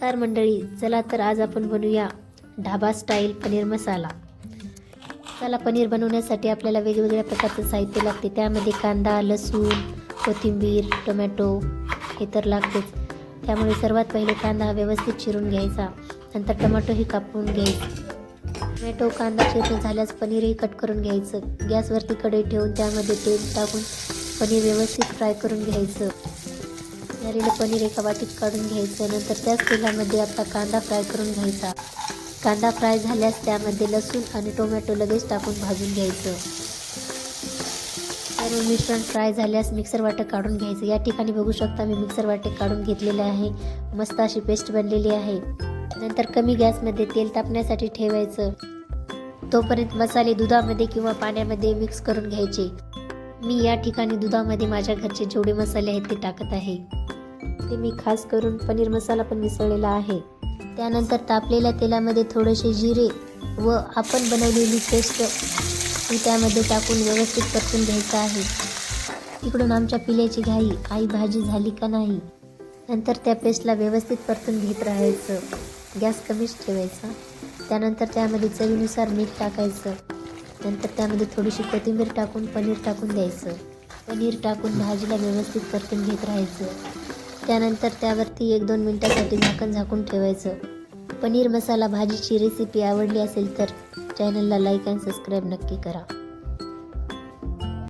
नमस्कार मंडळी चला तर आज आपण बनवूया ढाबा स्टाईल पनीर मसाला. चला पनीर बनवण्यासाठी आपल्याला वेगवेगळ्या प्रकारचं साहित्य लागते. त्यामध्ये कांदा लसूण कोथिंबीर टोमॅटो हे तर लागतेच. त्यामुळे सर्वात पहिले कांदा व्यवस्थित चिरून घ्यायचा. नंतर टोमॅटोही कापून घ्यायचं. टोमॅटो कांदा चिरून झाल्यास पनीरही कट करून घ्यायचं. गॅसवरती कढई ठेवून त्यामध्ये तेल टाकून पनीर व्यवस्थित फ्राय करून घ्यायचं. झालेलं पनीर एका वाटीत काढून घ्यायचं. नंतर त्याच तेलामध्ये आता कांदा फ्राय करून घ्यायचा. कांदा फ्राय झाल्यास त्यामध्ये लसूण आणि टोमॅटो लगेच टाकून भाजून घ्यायचं. सर्व मिश्रण फ्राय झाल्यास मिक्सर वाटं काढून घ्यायचं. या ठिकाणी बघू शकता मी मिक्सर वाटे काढून घेतलेले आहे. मस्त अशी पेस्ट बनलेली आहे. नंतर कमी गॅसमध्ये तेल तापण्यासाठी ठेवायचं. तोपर्यंत मसाले दुधामध्ये किंवा पाण्यामध्ये मिक्स करून घ्यायचे. मी या ठिकाणी दुधामध्ये माझ्या घरचे जेवढे मसाले आहेत ते टाकत आहे. ते मी खास करून पनीर मसाला पण मिसळलेला आहे. त्यानंतर तापलेल्या तेलामध्ये थोडेसे जिरे व आपण बनवलेली पेस्ट ती त्यामध्ये टाकून व्यवस्थित परतून घ्यायचं आहे. तिकडून आमच्या पिल्याची घाई आई भाजी झाली का नाही? नंतर त्या पेस्टला व्यवस्थित परतून घेत राहायचं. गॅस कमीच ठेवायचा. त्यानंतर त्यामध्ये चवीनुसार मीठ टाकायचं. नंतर त्यामध्ये थोडीशी कोथिंबीर टाकून पनीर टाकून द्यायचं. पनीर टाकून भाजीला व्यवस्थित परतून घेत राहायचं. त्यानंतर त्यावरती एक दोन मिनटासाठी झाकण झाकून ठेवायचं. पनीर मसाला भाजीची रेसिपी आवडली असेल तर चॅनलला लाईक अँड सबस्क्राईब नक्की करा.